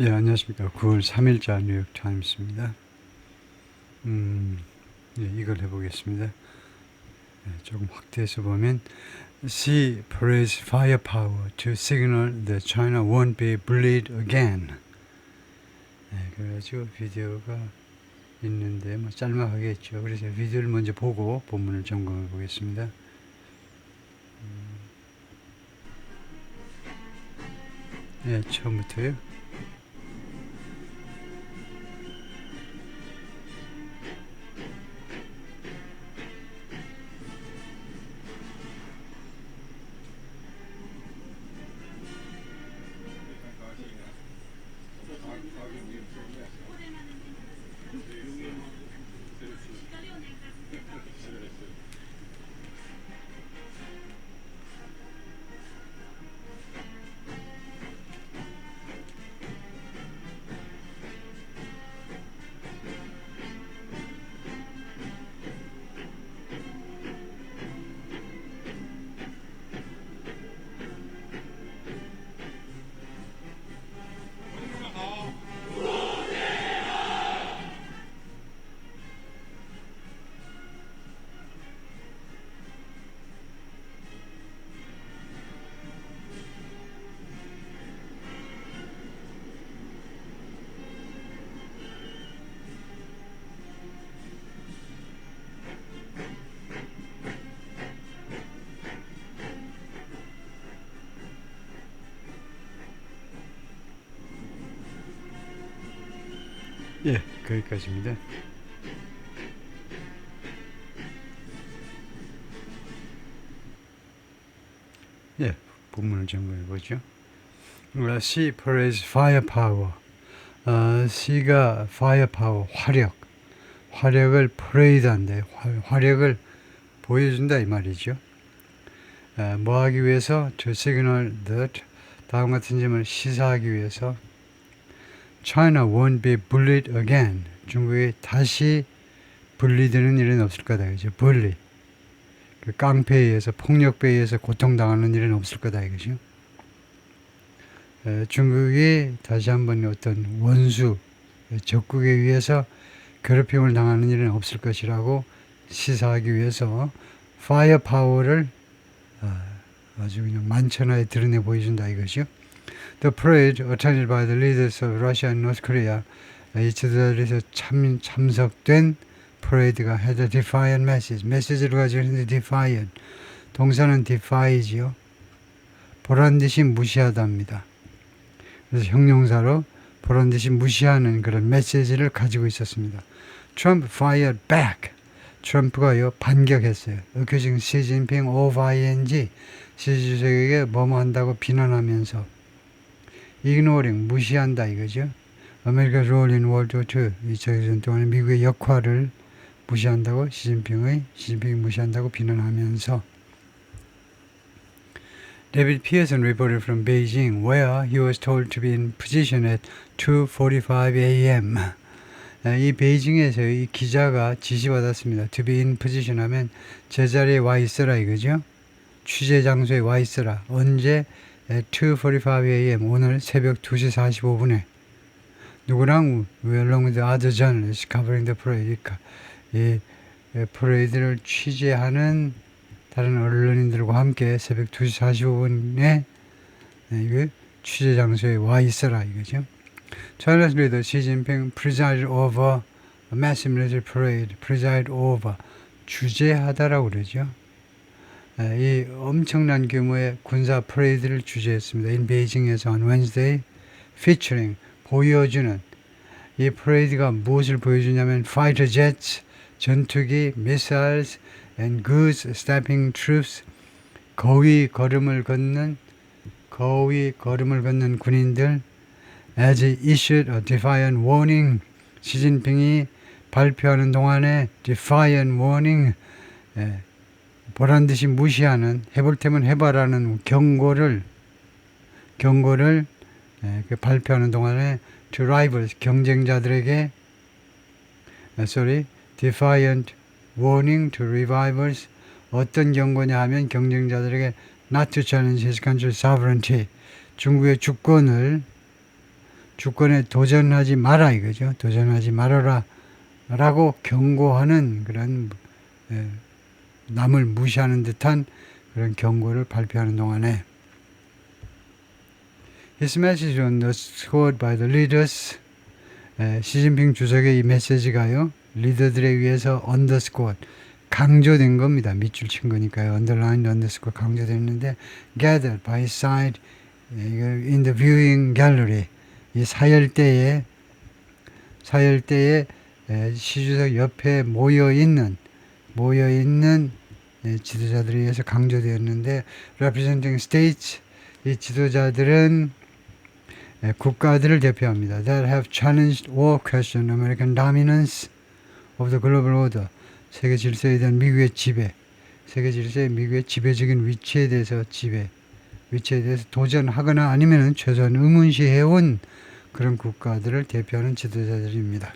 예, 안녕하십니까. 9월 3일자 뉴욕 타임스입니다. 음, 예, 이걸 해보겠습니다. 예, 조금 확대해서 보면 Sea parades firepower to signal that China won't be bullied again. 예, 그래가지고 비디오가 있는데 뭐 짤막하겠죠. 그래서 비디오를 먼저 보고 본문을 점검해 보겠습니다. 음, 예, 처음부터요. 예, 거기까지입니다. 예, 본문을 점검해 보죠. Sea parades firepower. 어, Sea가 firepower, 화력. 화력을 parade한대. 화력을 보여준다 이 말이죠. 어, 뭐 하기 위해서? To signal that 다음 같은 점을 시사하기 위해서 China won't be bullied again. 중국이 다시 분리되는 일은 없을 거다. 그죠? 분리. 그 깡패에 의해서 폭력배에 의해서 고통당하는 일은 없을 거다. 이거죠. 에, 중국이 다시 한번 어떤 원수, 적국에 의해서 괴롭힘을 당하는 일은 없을 것이라고 시사하기 위해서 파이어 파워를 아, 아주 그냥 만천하에 드러내 보여준다 이것이요. The parade attended by the leaders of Russia and North Korea 이 지도자들에서 참, 참석된 퍼레이드가 had a defiant message. 메시지를 가지고 있는데 defiant. 동사는 defy지요. 보란 듯이 무시하다입니다. 그래서 형용사로 보란 듯이 무시하는 그런 메시지를 가지고 있었습니다. Trump fired back. 트럼프가요 반격했어요. accusing Xi Jinping of ing 시 주석에게 뭐뭐 한다고 비난하면서 ignoring 무시한다 이거죠. 아메리카 롤인 월드 2 2차 대전 동안에 미국의 역할을 무시한다고 시진핑의 시진핑이 무시한다고 비난하면서 David Pearson reported from Beijing where he was told to be in position at 2:45 a.m. 이 베이징에서 이 기자가 지시받았습니다. To be in position 하면 제자리에 와 있어라 이거죠. 취재 장소에 와 있어라. 언제? At 2:45 a.m. 오늘 새벽 2시 45분에 누구랑 along with other journalists covering the parade 이 퍼레이드를 취재하는 다른 언론인들과 함께 새벽 2시 45분에 이 취재 장소에 와 있어라 이거죠. China's leader Xi Jinping presided over a massive military parade. preside over 주재하다라고 그러죠. 이 엄청난 규모의 군사 퍼레이드를 주재했습니다. in 베이징에서 on Wednesday featuring 보여주는 이 퍼레이드가 무엇을 보여주냐면 fighter jets, 전투기, missiles and goods stepping troops 거위 걸음을 걷는 거위 걸음을 걷는 군인들 as he issued a defiant warning 시진핑이 발표하는 동안에 defiant warning 예, 보란 듯이 무시하는 해볼 테면 해봐라는 경고를 경고를 예, 그 발표하는 동안에 rivals 경쟁자들에게 아, sorry defiant warning to revivals 어떤 경고냐 하면 경쟁자들에게 not to challenge his country's sovereignty 중국의 주권을 주권에 도전하지 마라 이거죠. 도전하지 말아라 라고 경고하는 그런 에, 남을 무시하는 듯한 그런 경고를 발표하는 동안에 His message on the scored by the leaders 에, 시진핑 주석의 이 메시지가요 리더들에 의해서 언더스코어 강조된 겁니다. 밑줄 친 거니까요. 언더라인 언더스코어 강조됐는데 gathered by side in the viewing gallery 이 사열대에 사열대에 에, 시주석 옆에 모여 있는 모여 있는 지도자들에 의해서 강조되었는데 representing states 이 지도자들은 에, 국가들을 대표합니다. That have challenged or questioned American dominance of the global order. 세계 질서에 대한 미국의 지배, 세계 질서의 미국의 지배적인 위치에 대해서 지배, 위치에 대해서 도전하거나 아니면은 최소한 의문시해온 그런 국가들을 대표하는 지도자들입니다.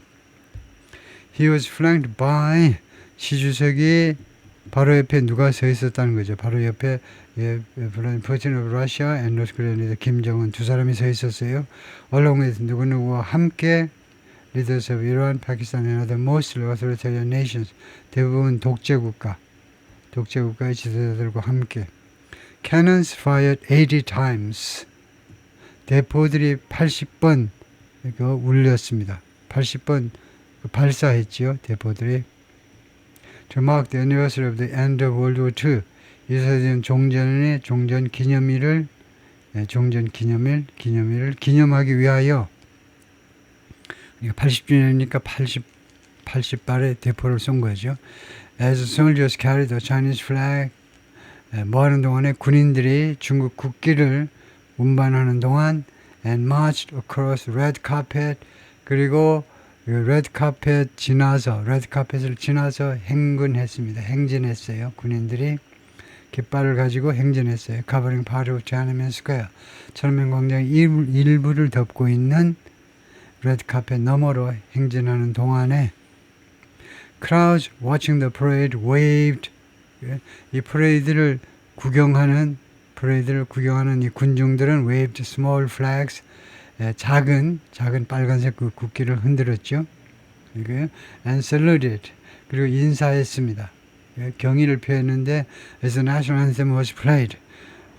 He was flanked by 시주석이 바로 옆에 누가 서 있었다는 거죠. 바로 옆에 예, 프레진 오브 러시아 앤 노스코리아 리더 김정은 두 사람이 서 있었어요. along with 누구누구와 함께 leaders of Iran, Pakistan and other mostly authoritarian nations 대부분 독재 국가 독재 국가의 지도자들과 함께 cannons fired 80 times 대포들이 80번 그 울렸습니다. 80번 발사했지요. 대포들이 to mark the anniversary of the end of World War II 이사된 종전의 종전 기념일을 네, 종전 기념일 기념일을 기념하기 위하여 80주년이니까 80 80발의 대포를 쏜 거죠. As soldiers carried the Chinese flag 에, 뭐 하는 동안에 군인들이 중국 국기를 운반하는 동안 and marched across red carpet 그리고 레드 카펫 지나서 레드 카펫을 지나서 행군했습니다. 행진했어요. 군인들이 깃발을 가지고 행진했어요. of Tiananmen Square. 천안men 광장 일, 일부를 덮고 있는 레드 카펫 너머로 행진하는 동안에 crowds watching the parade waved 예, 이 프레이드를 구경하는 프레이드를 구경하는 이 군중들은 waved small flags 예, 작은 작은 빨간색 그 국기를 흔들었죠. 이거 and saluted 그리고 인사했습니다. 예, 경의를 표했는데 as the national anthem was played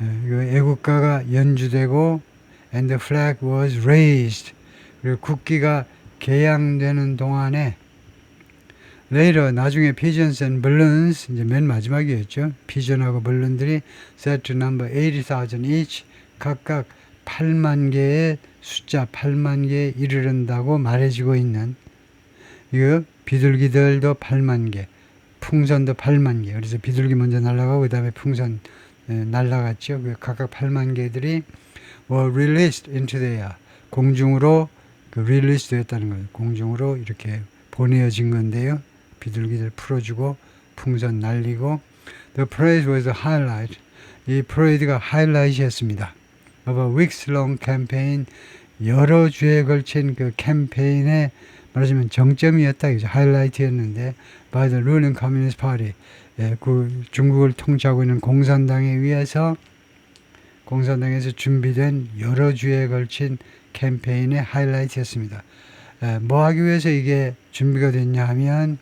예, 애국가가 연주되고 and the flag was raised 그리고 국기가 개양되는 동안에 later 나중에 pigeons and balloons 이제 맨 마지막이었죠. 피전하고 balloon들이 set to number 80,000 each 각각 8만 개의 숫자 8만 개에 이르른다고 말해지고 있는 이거 비둘기들도 8만 개, 풍선도 8만 개. 그래서 비둘기 먼저 날아가고 그다음에 풍선 에, 날아갔죠. 그 각각 8만 개들이 were released into the air. 공중으로 그 release 됐다는 거예요. 공중으로 이렇게 보내어진 건데요. 비둘기들 풀어주고 풍선 날리고 the parade was a highlight. 이 프레이드가 하이라이트였습니다. Of a weeks long campaign 여러 주에 걸친 그 캠페인의 말하자면 정점이었다 이죠 하이라이트였는데 by the ruling communist party 예, 그 중국을 통치하고 있는 공산당에 의해서 공산당에서 준비된 여러 주에 걸친 캠페인의 하이라이트였습니다. 예, 뭐 하기 위해서 이게 준비가 됐냐 하면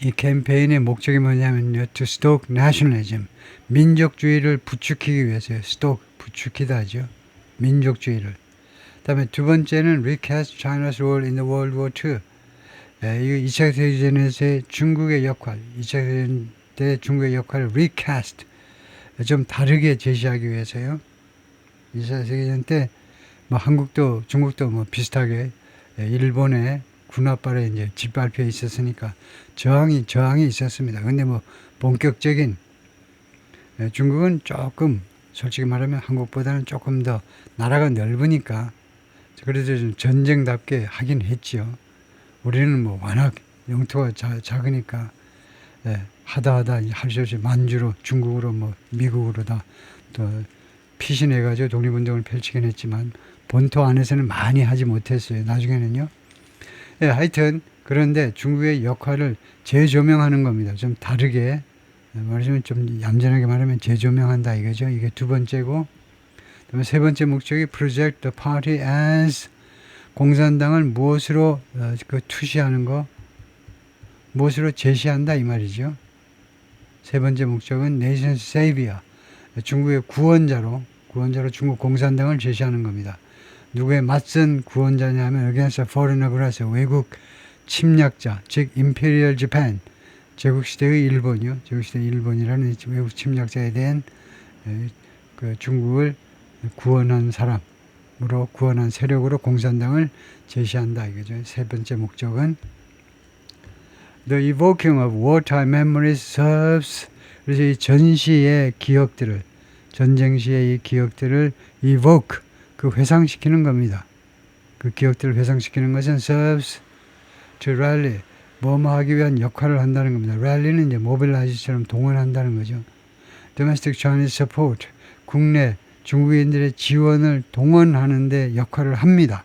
이 캠페인의 목적이 뭐냐면요. to stoke nationalism. 민족주의를 부추기기 위해서요. stoke, 부추기다죠. 민족주의를. 그다음에 두 번째는 recast China's role in the World War II. 예, 이 2차 세계대전에서의 중국의 역할, 2차 세계대전 때 중국의 역할을 recast, 좀 다르게 제시하기 위해서요. 2차 세계대전 때 뭐 한국도 중국도 뭐 비슷하게 예, 일본의 군합발에 이제 짓밟혀 있었으니까 저항이 저항이 있었습니다. 근데 뭐 본격적인 예, 중국은 조금 솔직히 말하면 한국보다는 조금 더 나라가 넓으니까 그래서 좀 전쟁답게 하긴 했죠. 우리는 뭐 워낙 영토가 자, 작으니까 예, 하다 하다 할 수 없이 만주로 중국으로 뭐 미국으로 다 또 피신해가지고 독립운동을 펼치긴 했지만 본토 안에서는 많이 하지 못했어요. 나중에는요. 예, 하여튼 그런데 중국의 역할을 재조명하는 겁니다. 좀 다르게 말하자면 좀 얌전하게 말하면 재조명한다 이거죠. 이게 두 번째고 그다음에 세 번째 목적이 project the party as 공산당을 무엇으로 어, 그 투시하는 거 무엇으로 제시한다 이 말이죠. 세 번째 목적은 nation savior 중국의 구원자로 구원자로 중국 공산당을 제시하는 겁니다. 누구의 맞선 구원자냐면 against a foreign aggressor 외국 침략자 즉 imperial Japan 제국 시대의 일본이요. 제국 시대 일본이라는 외국 침략자에 대한 에, 그 중국을 구원한 사람으로 구원한 세력으로 공산당을 제시한다 이거죠. 세 번째 목적은 The evoking of wartime memories serves 그래서 이 전시의 기억들을 전쟁 시의 이 기억들을 evoke 그 회상시키는 겁니다. 그 기억들을 회상시키는 것은 serves to rally 뭐뭐 하기 위한 역할을 한다는 겁니다. rally는 이제 모빌라이즈처럼 동원한다는 거죠. domestic Chinese support 국내 중국인들의 지원을 동원하는데 역할을 합니다.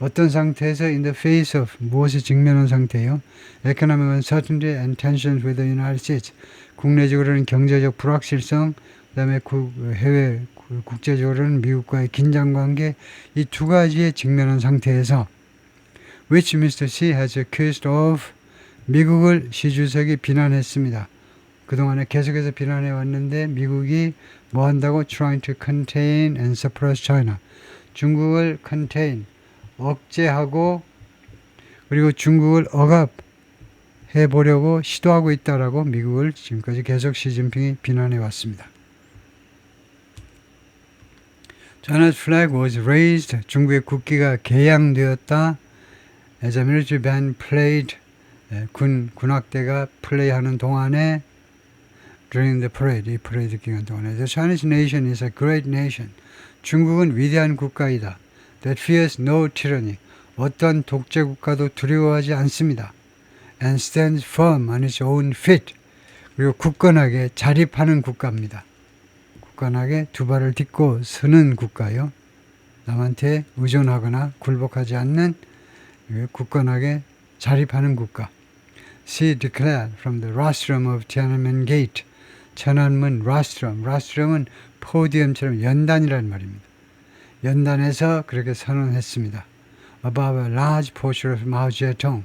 어떤 상태에서 in the face of 무엇에 직면한 상태예요? economic uncertainty and tensions with the United States 국내적으로는 경제적 불확실성 그다음에 국, 해외 그 국제적으로는 미국과의 긴장 관계 이 두 가지에 직면한 상태에서 which Mr. Xi has accused of 미국을 시 주석이 비난했습니다. 그동안에 계속해서 비난해 왔는데 미국이 뭐 한다고 trying to contain and suppress China 중국을 contain 억제하고 그리고 중국을 억압해 보려고 시도하고 있다라고 미국을 지금까지 계속 시진핑이 비난해 왔습니다. China's flag was raised. 중국의 국기가 개양되었다. As a military band played. 예, 군 군악대가 플레이하는 동안에 during the parade 이 퍼레이드 기간 동안에 the Chinese nation is a great nation. 중국은 위대한 국가이다. That fears no tyranny. 어떤 독재 국가도 두려워하지 않습니다. And stands firm on its own feet. 그리고 굳건하게 자립하는 국가입니다. 굳건하게 두 발을 딛고 서는 국가요. 남한테 의존하거나 굴복하지 않는 굳건하게 자립하는 국가. She declared from the rostrum of Tiananmen Gate. 천안문 rostrum. rostrum은 포디움처럼 연단이라는 말입니다. 연단에서 그렇게 선언했습니다. Above a large portion of Mao Zedong.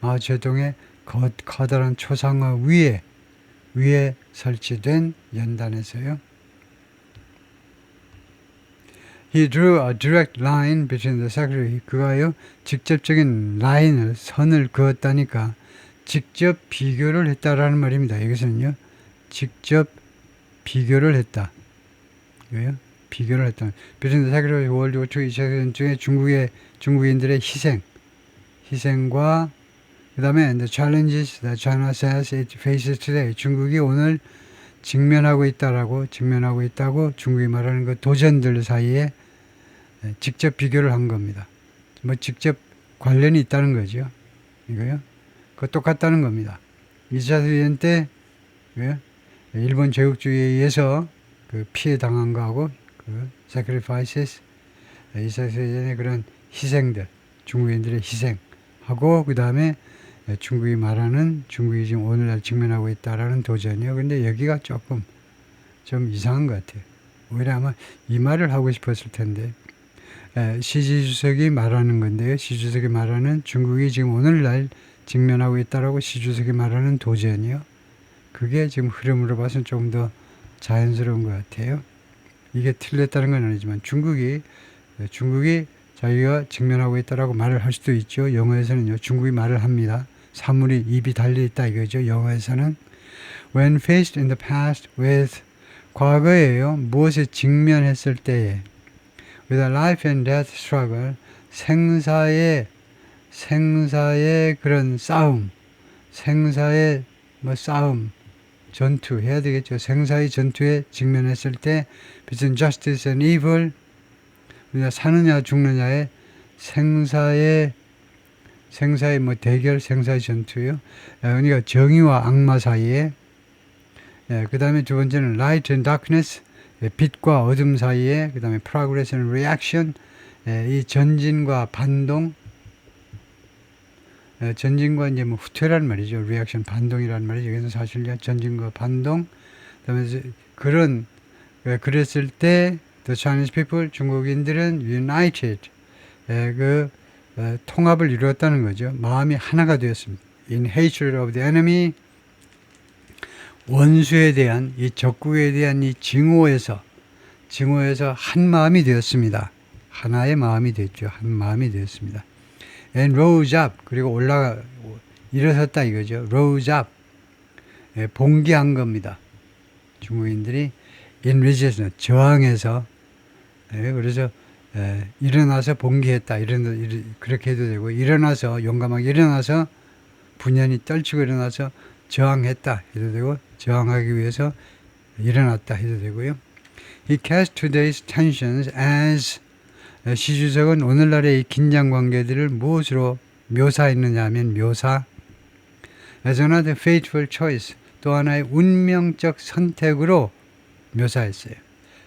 마오 제동의 거, 커다란 초상화 위에 위에 설치된 연단에서요. He drew a direct line between the secretary. 그가요 직접적인 라인을 선을 그었다니까 직접 비교를 했다라는 말입니다. 여기서는요 직접 비교를 했다. 왜요? 비교를 했다. between the secretary World War 2차 전쟁 중국의 중국인들의 희생 희생과 그 다음에 the challenges that China says it faces today. 중국이 오늘 직면하고 있다라고 직면하고 있다고 중국이 말하는 그 도전들 사이에 직접 비교를 한 겁니다. 뭐 직접 관련이 있다는 거죠. 이거요. 그 똑같다는 겁니다. 2차 대전 때 왜? 일본 제국주의에 의해서 그 피해 당한 거하고 그 sacrifices 2차 대전의 그런 희생들 중국인들의 희생하고 그 다음에 중국이 말하는 중국이 지금 오늘날 직면하고 있다라는 도전이요. 근데 여기가 조금 좀 이상한 것 같아요. 오히려 아마 이 말을 하고 싶었을 텐데 시지 주석이 말하는 건데요. 시 주석이 말하는 중국이 지금 오늘날 직면하고 있다라고 시 주석이 말하는 도전이요. 그게 지금 흐름으로 봐서는 조금 더 자연스러운 것 같아요. 이게 틀렸다는 건 아니지만 중국이 중국이 자기가 직면하고 있다라고 말을 할 수도 있죠. 영어에서는요. 중국이 말을 합니다. 사물이 입이 달려 있다 이거죠. 영어에서는 when faced in the past with 과거에요. 무엇에 직면했을 때에 with a life and death struggle 생사의 생사의 그런 싸움 생사의 뭐 싸움 전투 해야 되겠죠. 생사의 전투에 직면했을 때 between justice and evil 우리가 사느냐 죽느냐의 생사의 생사의 뭐 대결 생사의 전투요. 그러니까 정의와 악마 사이에 예, 그 다음에 두 번째는 light and darkness 예, 빛과 어둠 사이에 그 다음에 reaction 예, 이 전진과 반동 예, 전진과 이제 뭐 후퇴라는 말이죠. reaction 반동이라는 말이죠. 여기서 사실 전진과 반동 그다음에 그런 예, 그랬을 때 the Chinese people 중국인들은 united 에, 그 에, 통합을 이루었다는 거죠. 마음이 하나가 되었습니다. In hatred of the enemy 원수에 대한 이 적국에 대한 이 증오에서 증오에서 한 마음이 되었습니다. 하나의 마음이 됐죠. 한 마음이 되었습니다. And rose up 그리고 올라가 일어섰다 이거죠. rose up 예, 봉기한 겁니다. 중국인들이 in resistance 저항해서 예, 그래서 예, 일어나서 봉기했다 이런 그렇게 해도 되고 일어나서 용감하게 일어나서 분연히 떨치고 일어나서 저항했다 해도 되고 저항하기 위해서 일어났다 해도 되고요. He cast today's tensions as 예, 시주석은 오늘날의 이 긴장 관계들을 무엇으로 묘사했느냐 하면 묘사 as another fateful choice 또 하나의 운명적 선택으로 묘사했어요.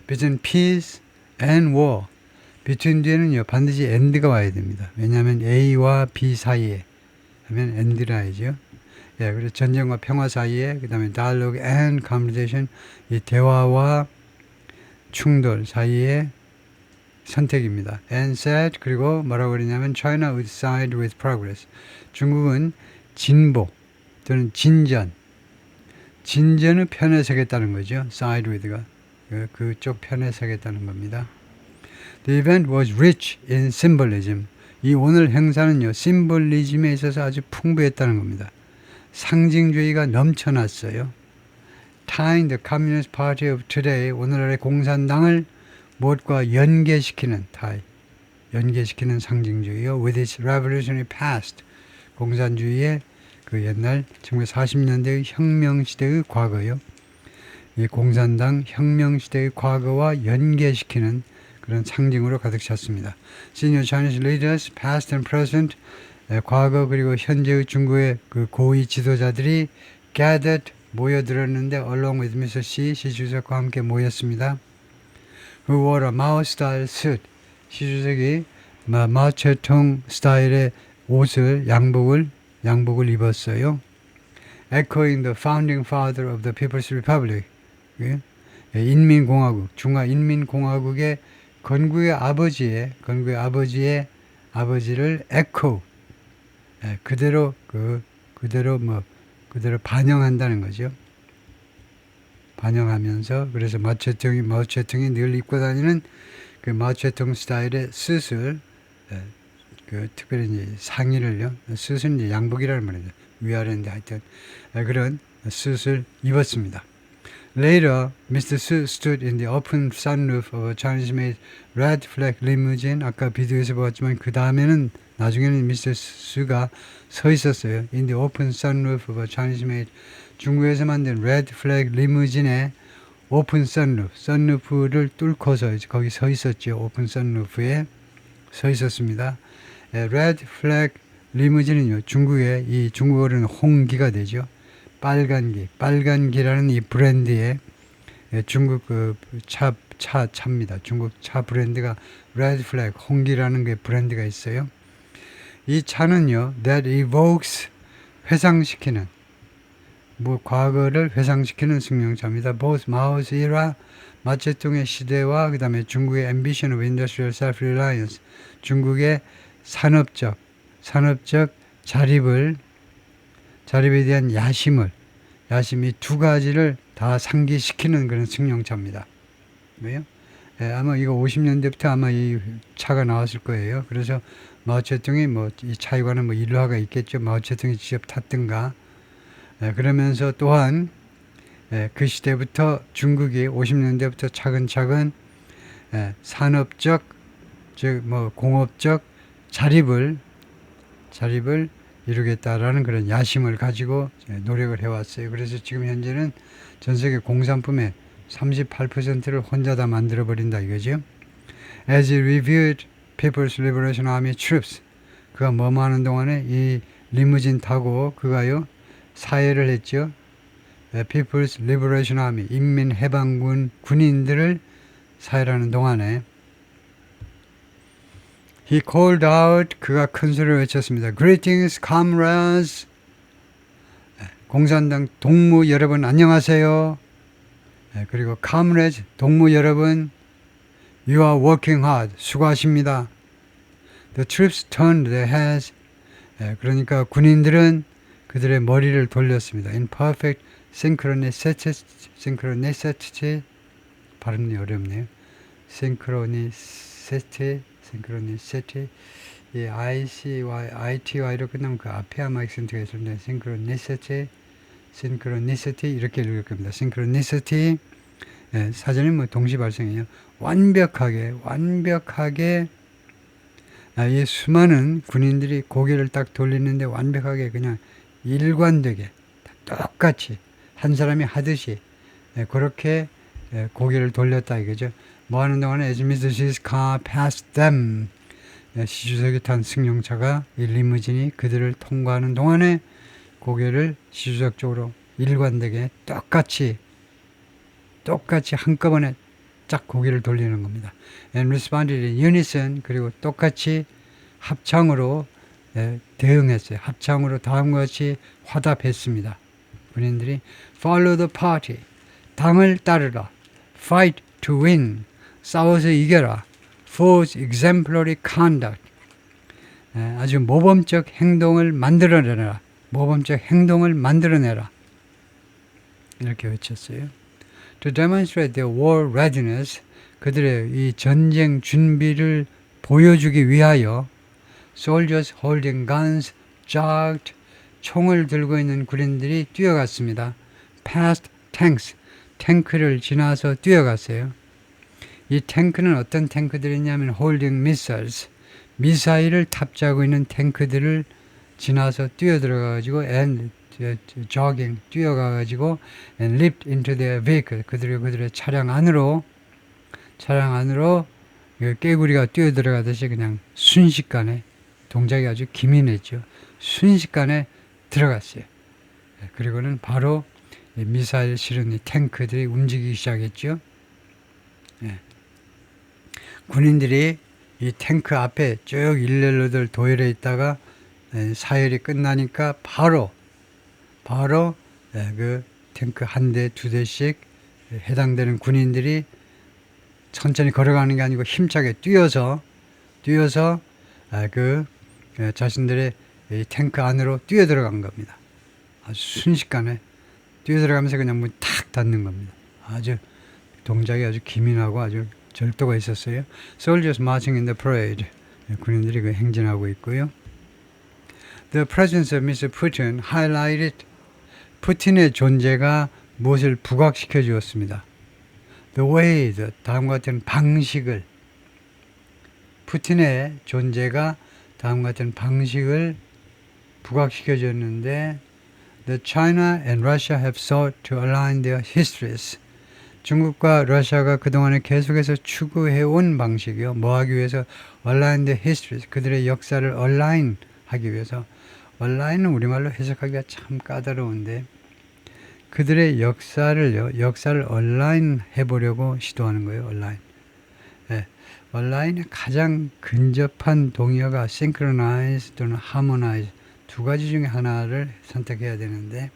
between peace and war between 뒤에는요 반드시 and가 와야 됩니다. 왜냐하면 A와 B 사이에 하면 and라 하죠. 예, 그래서 전쟁과 평화 사이에 그다음에 dialogue and conversation 이 대화와 충돌 사이에 선택입니다. and said 그리고 뭐라고 그러냐면 China would side with progress. 중국은 진보 또는 진전 진전의 편에 서겠다는 거죠. side with가 그, 그쪽 편에 서겠다는 겁니다. The event was rich in symbolism. 이 오늘 행사는요, 심볼리즘에 있어서 아주 풍부했다는 겁니다. 상징주의가 넘쳐났어요. Tying the Communist Party of Today, 오늘날의 공산당을 무엇과 연계시키는 tie, 연계시키는 상징주의요. With its revolutionary past, 공산주의의 그 옛날 1940년대의 혁명 시대의 과거요. 이 공산당 혁명 시대의 과거와 연계시키는 그런 상징으로 가득 찼습니다. Senior Chinese leaders, past and present, 에, 과거 그리고 현재의 중국의 그 고위 지도자들이 gathered 모여들었는데 along with Mr. Xi, 시 주석과 함께 모였습니다. Who wore a Mao style suit. 시 주석이 마, 마오체통 스타일의 옷을 양복을 양복을 입었어요. Echoing the founding father of the People's Republic. 예? 예, 인민공화국, 중화 인민공화국의 건국의 아버지의 건국의 아버지의 아버지를 에코 예, 그대로 그 그대로 뭐 그대로 반영한다는 거죠. 반영하면서 그래서 마체통이 마오체통이 늘 입고 다니는 그 마오체통 스타일의 스슬 예, 그 특별히 이제 상의를요 스슬 이제 양복이라는 말이죠 위아래인데 하여튼 예, 그런 스슬 입었습니다. Later, Mr. Su stood in the open sunroof of a Chinese-made red flag limousine. 아까 비디오에서 보았지만 그 다음에는 나중에는 미스터 수가 서 있었어요. In the open sunroof of a Chinese-made 중국에서 만든 red flag 리무진의 오픈 선루프, 선루프를 뚫고서 이제 거기 서 있었죠. 오픈 선루프에 서 있었습니다. 플렉 리무진은요. 중국의 이 중국어로는 홍기가 되죠. 빨간기, 빨간기라는 이 브랜드의 예, 중국 그차 차 차입니다. 중국 차 브랜드가 레드 플렉 홍기라는 게 브랜드가 있어요. 이 차는요, that evokes 회상시키는 뭐 과거를 회상시키는 승용차입니다. both Mao's era 마체통의 시대와 그 다음에 중국의 ambition of industrial self-reliance 중국의 산업적 산업적 자립을 자립에 대한 야심을 야심이 두 가지를 다 상기시키는 그런 승용차입니다. 왜요? 예, 아마 이거 50년대부터 아마 이 차가 나왔을 거예요. 그래서 마오체통이 뭐 이 차에 관한 뭐 일화가 있겠죠. 마오체통이 직접 탔든가. 예, 그러면서 또한 예, 그 시대부터 중국이 50년대부터 차근차근 예, 산업적 즉 뭐 공업적 자립을 자립을 이루겠다라는 그런 야심을 가지고 노력을 해왔어요. 그래서 지금 현재는 전 세계 공산품의 38%를 혼자 다 만들어 버린다 이거죠. As he reviewed People's Liberation Army troops, 그가 뭐뭐 하는 동안에 이 리무진 타고 그가요 사회를 했죠. 에, People's Liberation Army 인민해방군 군인들을 사회하는 동안에 He called out 그가 큰 소리로 외쳤습니다. Greetings, comrades. 에, 공산당 동무 여러분 안녕하세요. 에, 그리고 comrades 동무 여러분 You are working hard. 수고하십니다. The troops turned their heads. 예, 그러니까 군인들은 그들의 머리를 돌렸습니다. In perfect synchronicity 발음이 어렵네요. synchronicity, synchronicity. 이 ICY, ITY로 끝나면 그 앞에 아마 액센트가 텐데 synchronicity, synchronicity 이렇게 읽을 겁니다. synchronicity 예, 사전에 뭐 동시 발생이에요. 완벽하게 완벽하게 아, 이 수많은 군인들이 고개를 딱 돌리는데 완벽하게 그냥 일관되게 똑같이 한 사람이 하듯이 예, 그렇게 예, 고개를 돌렸다 이거죠. 뭐 하는 동안에 as Mr. G's car passed 시주석이 탄 승용차가 이 리무진이 그들을 통과하는 동안에 고개를 시주석 쪽으로 일관되게 똑같이 똑같이 한꺼번에 쫙 고개를 돌리는 겁니다. And responded in unison 그리고 똑같이 합창으로 예, 대응했어요. 합창으로 다음과 같이 화답했습니다. 군인들이 follow the party 당을 따르라 fight to win 싸워서 이겨라 force exemplary conduct 예, 아주 모범적 행동을 만들어내라 모범적 행동을 만들어내라 이렇게 외쳤어요. To demonstrate their war readiness 그들의 이 전쟁 준비를 보여주기 위하여 soldiers holding guns jogged 총을 들고 있는 군인들이 뛰어갔습니다. past tanks 탱크를 지나서 뛰어갔어요. 이 탱크는 어떤 탱크들이냐면 holding missiles 미사일을 탑재하고 있는 탱크들을 지나서 뛰어들어가 가지고 and jogging 뛰어가 가지고 and leaped into their vehicle 그들이 그들의 차량 안으로 차량 안으로 그 깨구리가 뛰어들어가듯이 그냥 순식간에 동작이 아주 기민했죠. 순식간에 들어갔어요. 예, 그리고는 바로 이 미사일 실은 이 탱크들이 움직이기 시작했죠. 예. 군인들이 이 탱크 앞에 쭉 일렬로들 도열해 있다가 예, 사열이 끝나니까 바로 바로 예, 그 탱크 한 대, 두 대씩 해당되는 군인들이 천천히 걸어가는 게 아니고 힘차게 뛰어서 뛰어서 아, 그 예, 자신들의 이 탱크 안으로 뛰어 들어간 겁니다. 아주 순식간에 뛰어 들어가면서 그냥 문탁 닫는 겁니다. 아주 동작이 아주 기민하고 아주 절도가 있었어요. Soldiers marching in the parade. 예, 군인들이 그 행진하고 있고요. The presence of Mr. Putin highlighted 푸틴의 존재가 무엇을 부각시켜 주었습니다. The way, the 다음과 같은 방식을 푸틴의 존재가 다음과 같은 방식을 부각시켜 줬는데 The China and Russia have sought to align their histories. 중국과 러시아가 그동안에 계속해서 추구해온 방식이요. 뭐 하기 위해서 align their histories. 그들의 역사를 align 하기 위해서 align 은 우리말로 해석하기가 참 까다로운데 그들의 역사를요. 역사를 align 해보려고 시도하는 거예요. align. 예. 온라인의 가장 근접한 동의어가 synchronize 또는 harmonize 두 가지 중에 하나를 선택해야 되는데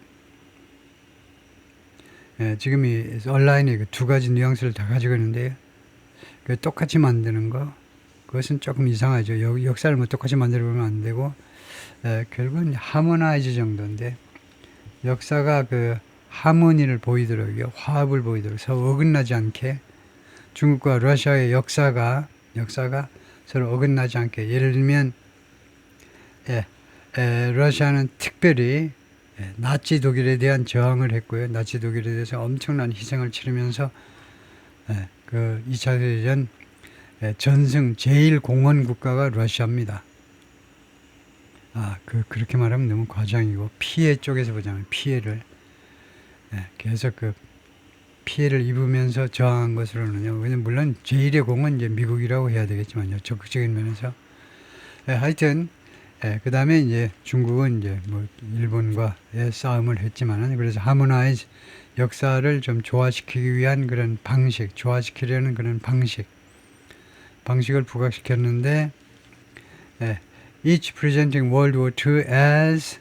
예, 지금 이 온라인이 그두 가지 뉘앙스를 다 가지고 있는데요. 그 똑같이 만드는 거 그것은 조금 이상하죠. 역, 역사를 뭐 똑같이 만들어 보면 안 되고 예, 결국은 하모나이즈 정도인데 역사가 그 하모니를 보이도록요, 화합을 보이도록 서로 어긋나지 않게 중국과 러시아의 역사가 역사가 서로 어긋나지 않게 예를 들면 예, 에, 러시아는 특별히 예, 나치 독일에 대한 저항을 했고요. 나치 독일에 대해서 엄청난 희생을 치르면서 예, 그 2차 대전 예, 전승 제일 공헌 국가가 러시아입니다. 아, 그 그렇게 말하면 너무 과장이고 피해 쪽에서 보자면 피해를 예, 계속 그 피해를 입으면서 저항한 것으로는요. 왜냐면 물론 제1의 공은 이제 미국이라고 해야 되겠지만요. 적극적인 면에서. 예, 하여튼 예, 그 다음에 이제 중국은 이제 뭐 일본과의 싸움을 했지만은 그래서 하모나이즈 역사를 좀 조화시키기 위한 그런 방식, 조화시키려는 그런 방식, 방식을 부각시켰는데, 예, each presenting World War II as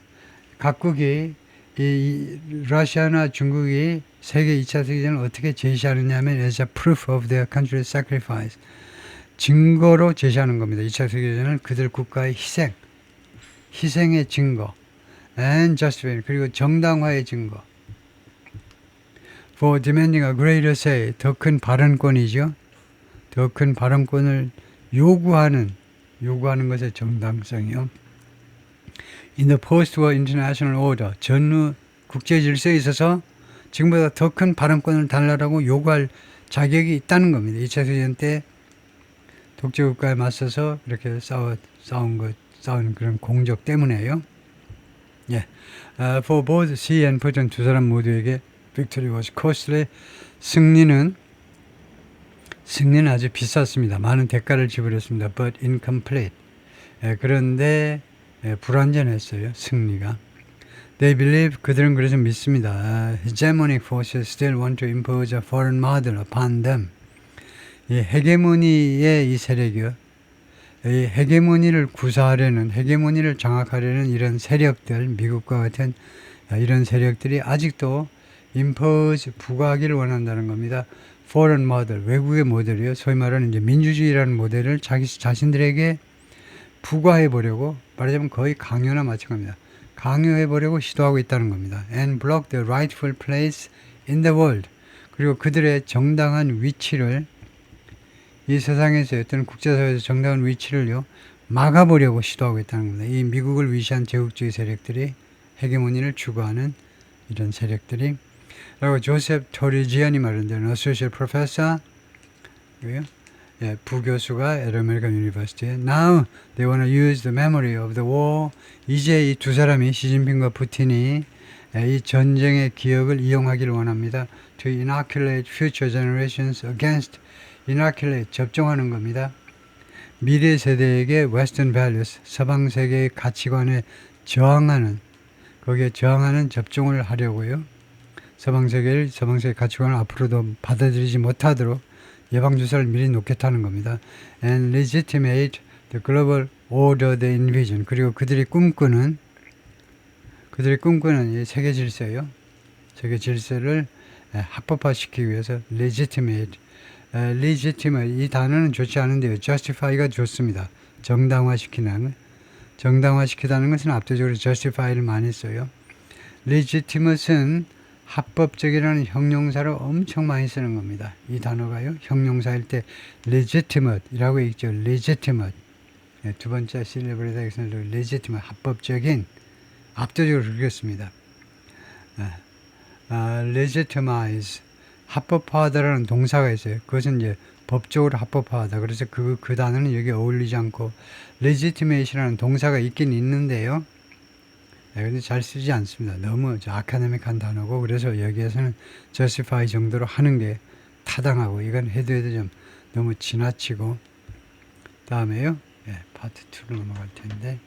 각국이 이, 이 러시아나 중국이 세계 2차 세계대전을 어떻게 제시하느냐면 as a proof of their country's sacrifice. 증거로 제시하는 겁니다. 2차 세계대전은 그들 국가의 희생, 희생의 증거, and justification 그리고 정당화의 증거. For demanding a greater say, 더큰 발언권이죠. 더 큰 발언권을 요구하는 요구하는 것의 정당성이요. In the post-war international order, 전후 국제 질서에 있어서 지금보다 더 큰 발언권을 달라라고 요구할 자격이 있다는 겁니다. 2차 세계전 때 독재 국가에 맞서서 이렇게 싸워 싸운 것 싸운 그런 공적 때문에요. 예, uh, for both C and Putin 두 사람 모두에게 victory was costly. 승리는 승리는 아주 비쌌습니다. 많은 대가를 지불했습니다. But incomplete. 예, 그런데 예, 불완전했어요. 승리가. They believe 그들은 그래서 믿습니다. 아, hegemonic forces still want to impose a foreign model upon them. 이 헤게모니의 이 세력이요. 이 헤게모니를 구사하려는 헤게모니를 장악하려는 이런 세력들 미국과 같은 아, 이런 세력들이 아직도 impose 부과하기를 원한다는 겁니다. foreign 외국의 모델이요. 소위 말하는 이제 민주주의라는 모델을 자기 자신들에게 부과해 보려고 말하자면 거의 강요나 마찬가지입니다. 강요해 보려고 시도하고 있다는 겁니다. and block the rightful place in the world. 그리고 그들의 정당한 위치를 이 세상에서 어떤 국제사회에서 정당한 위치를요 막아보려고 시도하고 있다는 겁니다. 이 미국을 위시한 제국주의 세력들이 헤게모니를 추구하는 이런 세력들이 그리고 조셉 토리지안이 associate professor 이거요. 예, 부교수가 American University. Now they want to use the memory of the war. 이제 이 두 사람이 시진핑과 푸틴이 예, 이 전쟁의 기억을 이용하기를 원합니다. To inoculate future generations against inoculate 접종하는 겁니다. 미래 세대에게 Western values 서방 세계의 가치관에 저항하는 거기에 저항하는 접종을 하려고요. 서방 세계를 서방 세계 가치관을 앞으로도 받아들이지 못하도록 예방 주사를 미리 놓겠다는 겁니다. And legitimate the global order they envision. 그리고 그들이 꿈꾸는 그들이 꿈꾸는 이 세계 질서요. 세계 질서를 에, 합법화시키기 위해서 legitimate, 에, legitimate 이 단어는 좋지 않은데요. justify가 좋습니다. 정당화시키는 정당화시키다는 것은 압도적으로 justify를 많이 써요. legitimate은 합법적이라는 형용사로 엄청 많이 쓰는 겁니다. 이 단어가요. 형용사일 때 legitimate이라고 읽죠. legitimate. 예, 두 번째 실레브레다 여기서는 legitimate, 합법적인, 압도적으로 그렇겠습니다. 아, 아, legitimize, 합법화하다라는 동사가 있어요. 그것은 이제 법적으로 합법화하다. 그래서 그, 그 단어는 여기 어울리지 않고 legitimate이라는 동사가 있긴 있는데요. 네, 근데 잘 쓰지 않습니다. 너무 저 아카데믹한 단어고 그래서 여기에서는 justify 정도로 하는 게 타당하고 이건 해도 해도 좀 너무 지나치고 다음에요. 예, 파트 2로 넘어갈 텐데